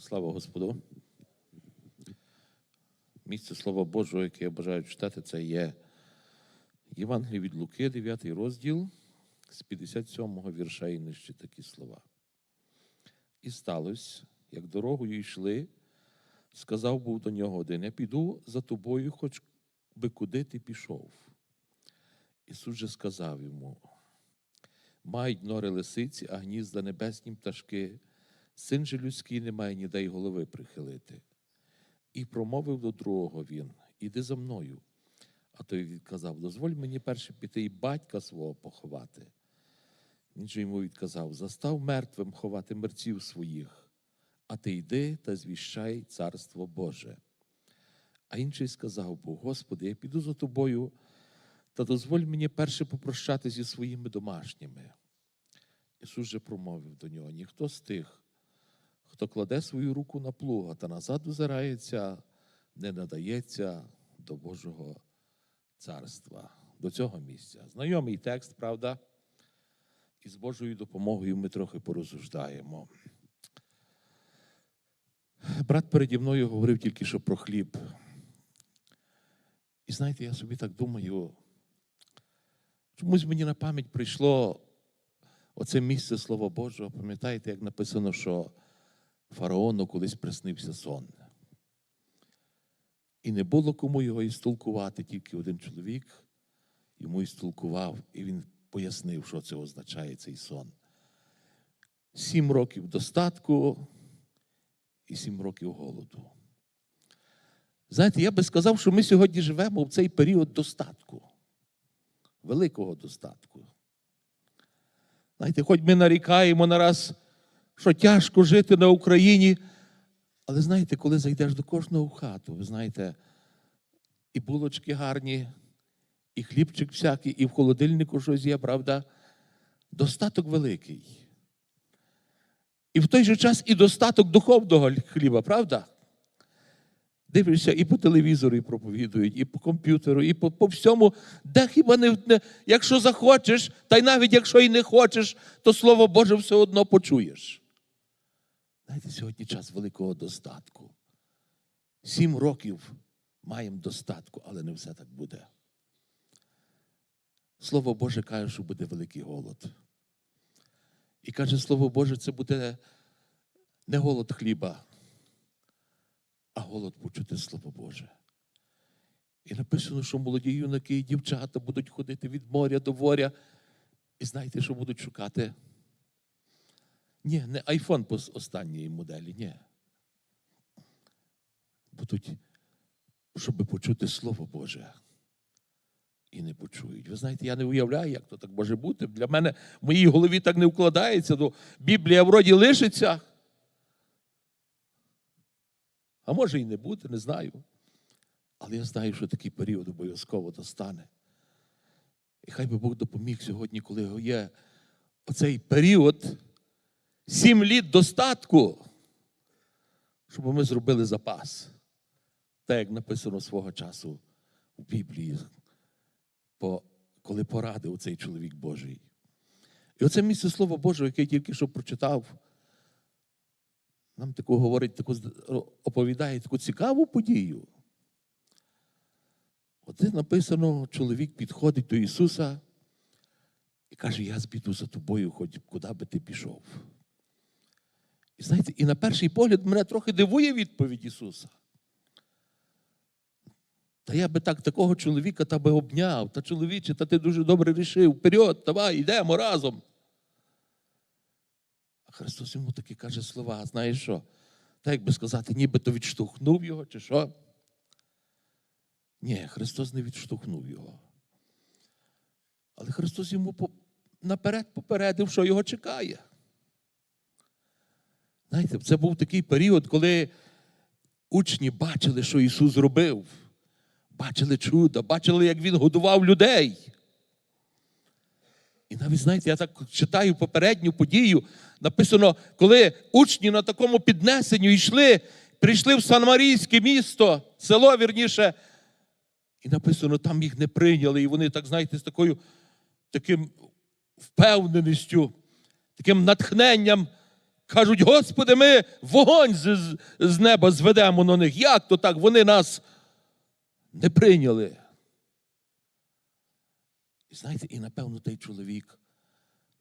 Слава Господу. Місце Слова Божого, яке я бажаю читати, це є Євангеліє від Луки, 9 розділ з 57-го вірша і нижче такі слова. І сталося, як дорогою йшли, сказав був до нього один: Я піду за тобою, хоч би куди ти пішов. Ісус же сказав йому: мають нори лисиці, а гнізда небесні пташки, син же людський не має ніде й голови прихилити. І промовив до другого він: Іди за мною. А той відказав: Дозволь мені перше піти і батька свого поховати. Він же йому відказав: Застав мертвим ховати мерців своїх, а ти йди та звіщай царство Боже. А інший сказав був, Господи, я піду за тобою, та дозволь мені перше попрощати зі своїми домашніми. Ісус же промовив до нього: ніхто з тих, хто кладе свою руку на плуга та назад озирається, не надається до Божого царства, до цього місця. Знайомий текст, правда? І з Божою допомогою ми трохи порозсуждаємо. Брат переді мною говорив тільки що про хліб. І знаєте, я собі так думаю, чомусь мені на пам'ять прийшло оце місце Слова Божого. Пам'ятаєте, як написано, що фараону колись приснився сон. І не було кому його істолкувати, тільки один чоловік йому істолкував, і він пояснив, що це означає цей сон. Сім років достатку і сім років голоду. Знаєте, я би сказав, що ми сьогодні живемо в цей період достатку, великого достатку. Знаєте, хоч ми нарікаємо нараз, що тяжко жити на Україні, але знаєте, коли зайдеш до кожного хату, ви знаєте, і булочки гарні, і хлібчик всякий, і в холодильнику щось є, правда? Достаток великий. І в той же час і достаток духовного хліба, правда? Дивишся, і по телевізору і проповідують, і по комп'ютеру, і по, по всьому, де хіба не, не якщо захочеш, та й навіть якщо і не хочеш, то Слово Боже все одно почуєш. Знаєте, сьогодні час великого достатку. Сім років маємо достатку, але не все так буде. Слово Боже каже, що буде великий голод. І каже, Слово Боже, це буде не голод хліба, а голод почути Слово Боже. І написано, що молоді юнаки і дівчата будуть ходити від моря до моря. І знаєте, що будуть шукати? Ні, не айфон по останньої моделі, ні. Будуть, щоб почути Слово Боже. І не почують. Ви знаєте, я не уявляю, як то так може бути. Для мене в моїй голові так не вкладається, то Біблія вроді лишиться. А може і не бути, не знаю. Але я знаю, що такий період обов'язково достане. І хай би Бог допоміг сьогодні, коли є оцей період, сім літ достатку, щоб ми зробили запас. Так, як написано свого часу у Біблії, коли порадив цей чоловік Божий. І оце місце Слова Божого, яке я тільки що прочитав, нам таку говорить, таку оповідає таку цікаву подію. Оце написано, чоловік підходить до Ісуса і каже, я збіду за тобою, хоч куди би ти пішов. І знаєте, і на перший погляд мене трохи дивує відповідь Ісуса. Та я би так такого чоловіка та би обняв, та чоловіче, та ти дуже добре рішив. Вперед, давай, йдемо разом. А Христос йому таки каже слова, знаєш що? Та як би сказати, нібито відштовхнув його, чи що? Ні, Христос не відштовхнув його. Але Христос йому наперед попередив, що його чекає. Знаєте, це був такий період, коли учні бачили, що Ісус зробив. Бачили чудо, бачили, як Він годував людей. І навіть, знаєте, я так читаю попередню подію. Написано, коли учні на такому піднесенню йшли, прийшли в Санмарійське місто, село вірніше, і написано, там їх не прийняли. І вони, так знаєте, з такою таким впевненістю, таким натхненням кажуть, Господи, ми вогонь з, з- неба зведемо на них. Як то так? Вони нас не прийняли. І знаєте, і напевно той чоловік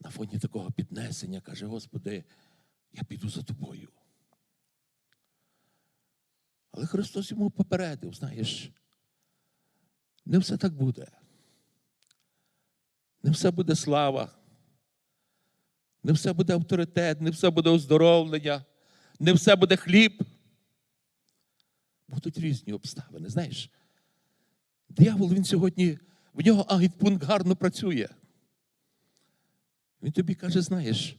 на фоні такого піднесення каже: Господи, я піду за тобою. Але Христос йому попередив, знаєш, не все так буде. Не все буде слава, не все буде авторитет, не все буде оздоровлення, не все буде хліб. Будуть різні обставини. Знаєш, диявол він сьогодні, в нього агітпункт гарно працює. Він тобі каже, знаєш,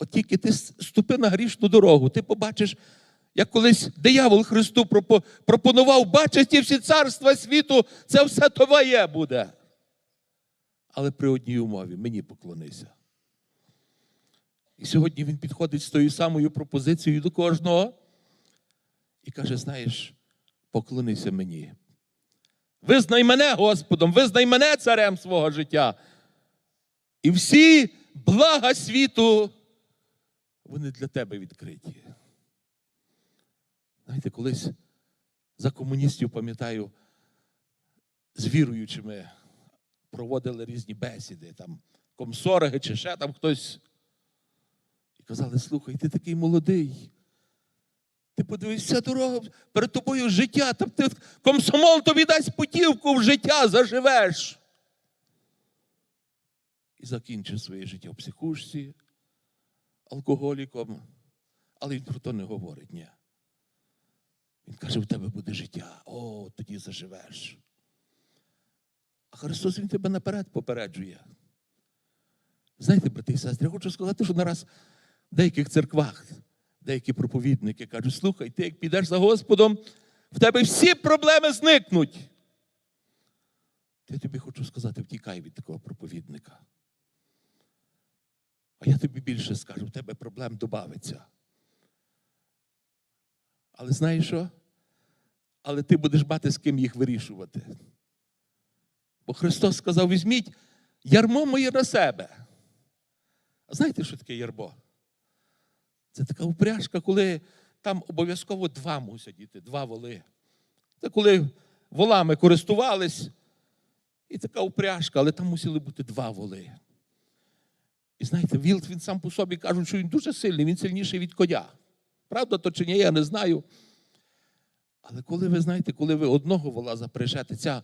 от тільки ти ступи на грішну дорогу, ти побачиш, як колись диявол Христу пропонував, бачиш ті всі царства світу, це все твоє буде. Але при одній умові мені поклонися. І сьогодні він підходить з тою самою пропозицією до кожного і каже: знаєш, поклонися мені. Визнай мене Господом, визнай мене царем свого життя. І всі блага світу, вони для тебе відкриті. Знаєте, колись за комуністів, пам'ятаю, з віруючими проводили різні бесіди, там комсороги чи ще там хтось. І казали, слухай, ти такий молодий. Ти подивись, вся дорога перед тобою життя. Там ти комсомол тобі дасть путівку в життя, заживеш. І закінчив своє життя в психушці, алкоголіком. Але він про то не говорить, ні. Він каже, в тебе буде життя. О, тоді заживеш. А Христос Він тебе наперед попереджує. Знаєте, брати і сестри, я хочу сказати, що нараз деяких церквах деякі проповідники кажуть, слухай, ти як підеш за Господом, в тебе всі проблеми зникнуть. Я тобі хочу сказати, втікай від такого проповідника. А я тобі більше скажу, в тебе проблем додавиться. Але знаєш що? Але ти будеш мати з ким їх вирішувати. Бо Христос сказав: візьміть ярмо моє на себе. А знаєте, що таке ярмо? Це така упряжка, коли там обов'язково два мусять діти, два воли. Це коли волами користувались, і така упряжка, але там мусили бути два воли. І знаєте, вілт він сам по собі кажуть, що він дуже сильний, він сильніший від коня. Правда, то чи ні, я не знаю. Але коли ви знаєте, коли ви одного вола запряжете, ця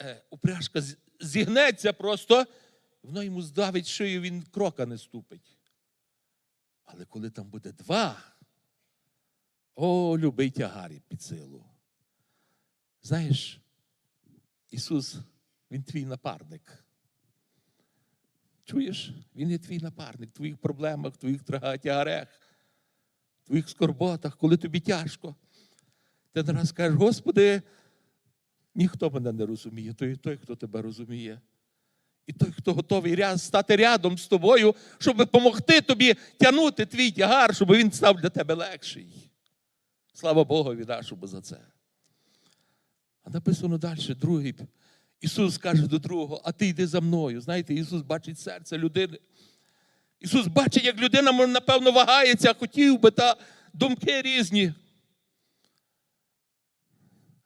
е, упряжка зігнеться просто, воно йому здавить шию, він крока не ступить. Але коли там буде два, о, любий тягарі під силу. Знаєш, Ісус, Він твій напарник. Чуєш? Він є твій напарник в твоїх проблемах, в твоїх тяга- тягарях, в твоїх скорботах, коли тобі тяжко. Ти не раз кажеш, Господи, ніхто мене не розуміє, той, той, хто тебе розуміє. І той, хто готовий стати рядом з тобою, щоб допомогти тобі тягнути твій тягар, щоб він став для тебе легший. Слава Богові нашому за це. А написано далі, другий. Ісус каже до другого, а ти йди за мною. Знаєте, Ісус бачить серце людини. Ісус бачить, як людина, напевно, вагається, хотів би, та думки різні.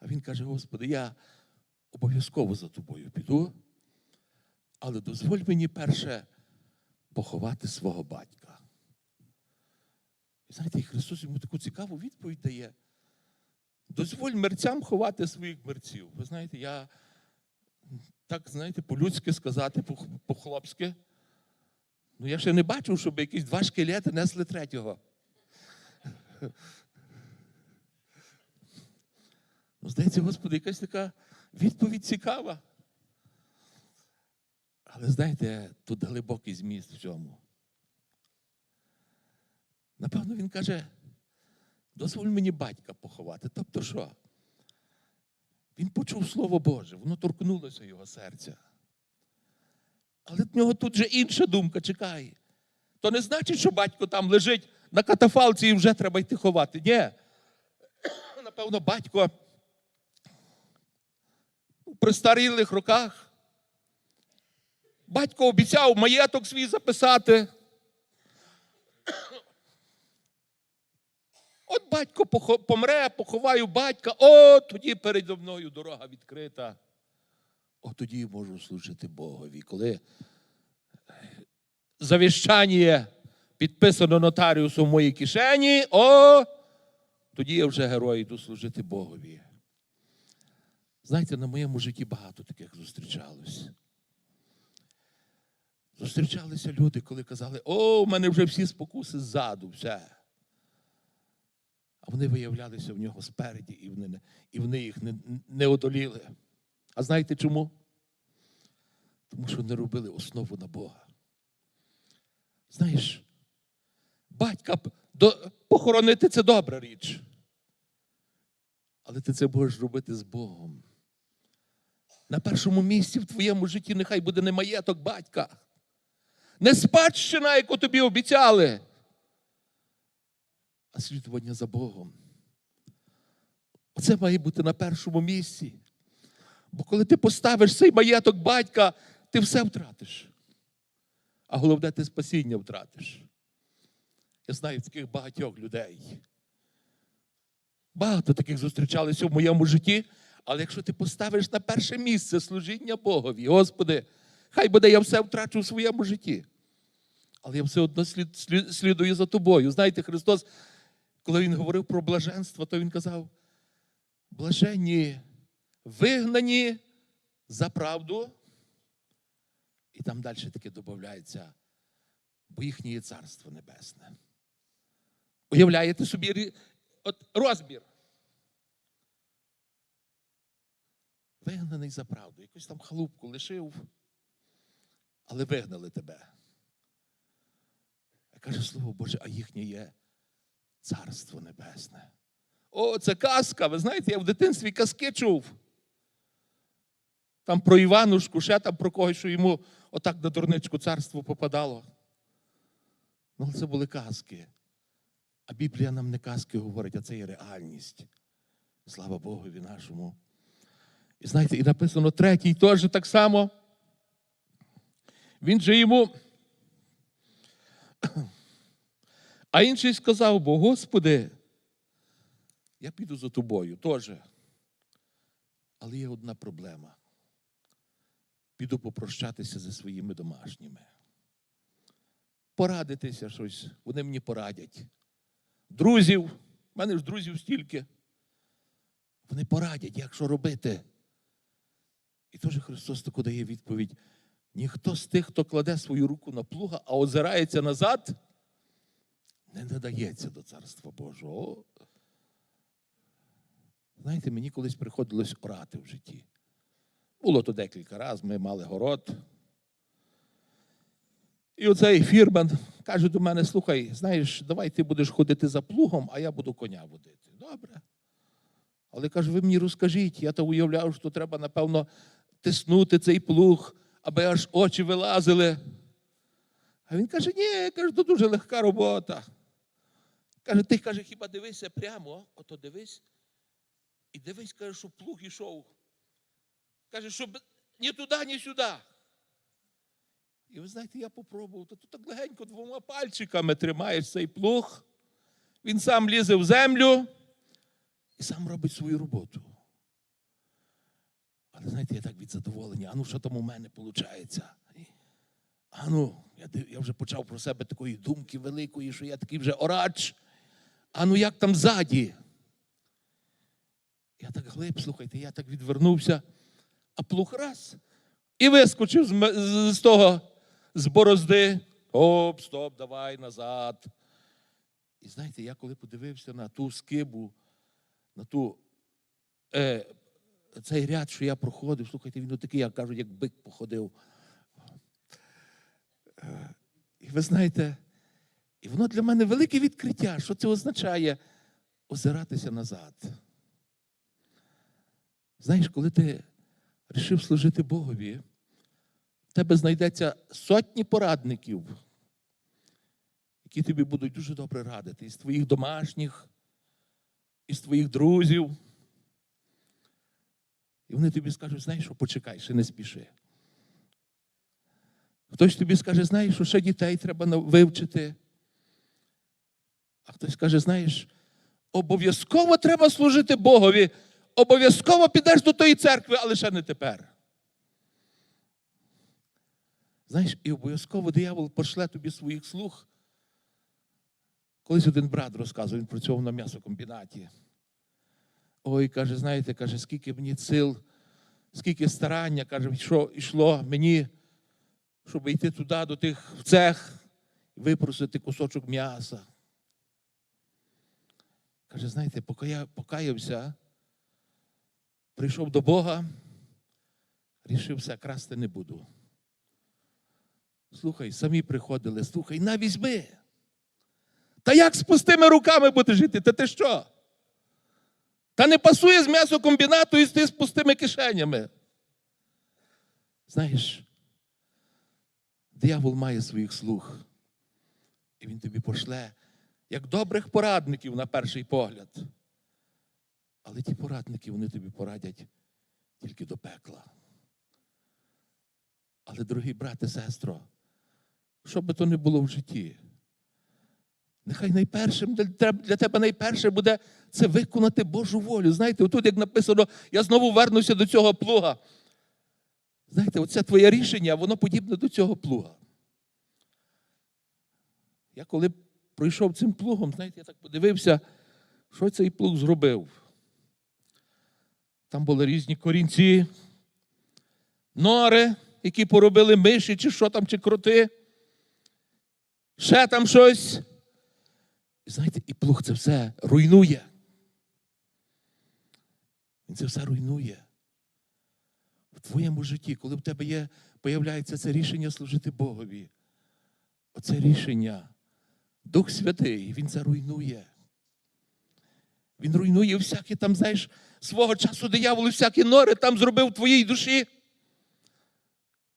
А Він каже, Господи, я обов'язково за тобою піду, але дозволь мені перше поховати свого батька. І знаєте, і Христос йому таку цікаву відповідь дає. Дозволь мерцям ховати своїх мерців. Ви знаєте, я так, знаєте, по-людськи сказати, по- по-хлопськи. Ну, я ще не бачив, щоб якісь два шкелети несли третього. Ну, здається, Господи, якась така відповідь цікава. Але знаєте, тут глибокий зміст в цьому. Напевно, він каже, дозволь мені батька поховати. Тобто що? Він почув Слово Боже, воно торкнулося його серця. Але в нього тут же інша думка чекає. То не значить, що батько там лежить на катафалці і вже треба йти ховати. Ні. Напевно, батько у престарілих роках батько обіцяв маєток свій записати. От батько помре, поховаю батька, о, тоді передо мною дорога відкрита. От тоді можу служити Богові. Коли завіщання підписано нотаріусом в моїй кишені, о, тоді я вже герой йду служити Богові. Знаєте, на моєму житті багато таких зустрічалось. Зустрічалися люди, коли казали, о, у мене вже всі спокуси ззаду, все. А вони виявлялися в нього спереді, і вони, і вони їх не, не одоліли. А знаєте чому? Тому що не робили основу на Бога. Знаєш, батька до, похоронити це добра річ. Але ти це будеш робити з Богом. На першому місці в твоєму житті нехай буде не маєток батька, не спадщина, яку тобі обіцяли, а слідування за Богом. Оце має бути на першому місці. Бо коли ти поставиш цей маєток батька, ти все втратиш. А головне, ти спасіння втратиш. Я знаю таких багатьох людей. Багато таких зустрічалися в моєму житті, але якщо ти поставиш на перше місце служіння Богові, Господи, хай буде, я все втрачу в своєму житті. Але я все одно слід, слід- слідую за тобою. Знаєте, Христос, коли Він говорив про блаженство, то Він казав: блаженні, вигнані за правду. І там далі таке додається, бо їхнє царство небесне. Уявляєте собі от розбір. Вигнаний за правду. Якусь там халупку лишив, але вигнали тебе. Каже Слово Боже, а їхнє є царство небесне. О, це казка. Ви знаєте, я в дитинстві казки чув. Там про Іванушку, ще там про когось, що йому отак на дурничку царство попадало. Ну, це були казки. А Біблія нам не казки говорить, а це є реальність. Слава Богові нашому. І знаєте, і написано третій теж так само. Він же йому. А інший сказав, бо Господи, я піду за тобою теж. Але є одна проблема. Піду попрощатися зі своїми домашніми. Порадитися щось, вони мені порадять. Друзів, в мене ж друзів стільки. Вони порадять, як що робити. І теж Христос таку дає відповідь: ніхто з тих, хто кладе свою руку на плуга, а озирається назад, не надається до Царства Божого. Знаєте, мені колись приходилось орати в житті. Було то декілька разів, ми мали город. І оцей фірман каже до мене: слухай, знаєш, давай ти будеш ходити за плугом, а я буду коня водити. Добре. Але каже, ви мені розкажіть, я то уявляв, що треба, напевно, тиснути цей плуг, аби аж очі вилазили. А він каже, ні, каже, то дуже легка робота. Каже, ти каже, хіба дивися прямо, ото дивись. І дивись, каже, щоб плуг ішов. Каже, щоб ні туди, ні сюди. І ви знаєте, я попробував, то тут так легенько двома пальчиками тримаєш цей плуг, він сам лізе в землю і сам робить свою роботу. Але знаєте, я так від задоволення, а ну що там у мене виходить? А ну, я, я вже почав про себе такої думки великої, що я такий вже орач. А ну як там ззаді? Я так глиб, слухайте, я так відвернувся, а плуг раз. І вискочив з, з, з того, з борозди. Оп, стоп, давай назад. І знаєте, я коли подивився на ту скибу, на ту, е, цей ряд, що я проходив, слухайте, він отакий, як кажуть, як бик походив. Е, І ви знаєте, і воно для мене велике відкриття, що це означає озиратися назад. Знаєш, коли ти вирішив служити Богові, в тебе знайдеться сотні порадників, які тобі будуть дуже добре радити із твоїх домашніх, із твоїх друзів. І вони тобі скажуть, знаєш, що почекай, ще не спіши. Хтось тобі скаже, знаєш, що ще дітей треба вивчити. А хтось каже, знаєш, обов'язково треба служити Богові. Обов'язково підеш до тої церкви, але ще не тепер. Знаєш, і обов'язково диявол пошле тобі своїх слуг. Колись один брат розказував, він працював на м'ясокомбінаті. Ой, каже, знаєте, каже, скільки мені сил, скільки старання, каже, що йшло мені, щоб йти туди, до тих в цех, випросити кусочок м'яса. Каже, знаєте, поки я покаявся, прийшов до Бога, рішив все, красти не буду. Слухай, самі приходили, слухай, на візьми. Та як з пустими руками будеш жити? Та ти що? Та не пасує з м'ясокомбінату і ти з пустими кишенями. Знаєш, диявол має своїх слуг, і він тобі пошле як добрих порадників на перший погляд. Але ті порадники вони тобі порадять тільки до пекла. Але, дорогі брате, сестро, що би то не було в житті, нехай найпершим для тебе, найперше буде це виконати Божу волю. Знаєте, отут, як написано, я знову вернуся до цього плуга. Знаєте, оце твоє рішення, воно подібне до цього плуга. Я коли пройшов цим плугом, знаєте, я так подивився, що цей плуг зробив. Там були різні корінці, нори, які поробили миші, чи що там, чи кроти. Ще там щось. І знаєте, і плуг це все руйнує. Він це все руйнує. В твоєму житті, коли в тебе є, появляється це рішення служити Богові. Оце рішення. Дух Святий, Він це руйнує. Він руйнує всякі там, знаєш, свого часу диявол всякі нори там зробив в твоїй душі.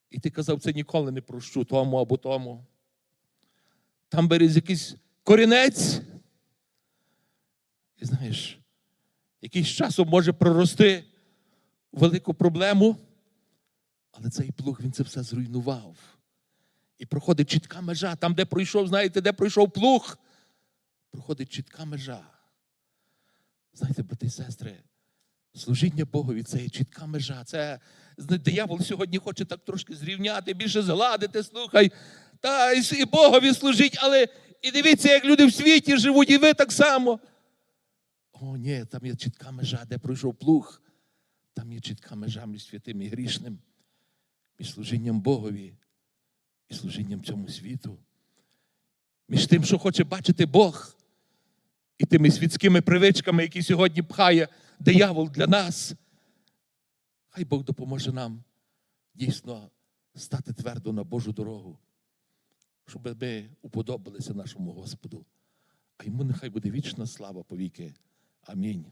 І ти казав, це ніколи не прощу тому або тому. Там берез якийсь корінець. І знаєш, якийсь часом може прорости велику проблему, але цей плуг він це все зруйнував. І проходить чітка межа. Там, де пройшов, знаєте, де пройшов плуг, проходить чітка межа. Знаєте, брати і сестри, служіння Богові це є чітка межа. Це диявол сьогодні хоче так трошки зрівняти, більше згладити, слухай. Та і Богові служить, але і дивіться, як люди в світі живуть, і ви так само. О, ні, там є чітка межа, де пройшов плуг. Там є чітка межа між святим і грішним, між служінням Богові і служінням цьому світу. Між тим, що хоче бачити Бог, і тими світськими привичками, які сьогодні пхає диявол для нас. Хай Бог допоможе нам дійсно стати твердо на Божу дорогу, щоб ми уподобалися нашому Господу. А йому нехай буде вічна слава повіки. Амінь.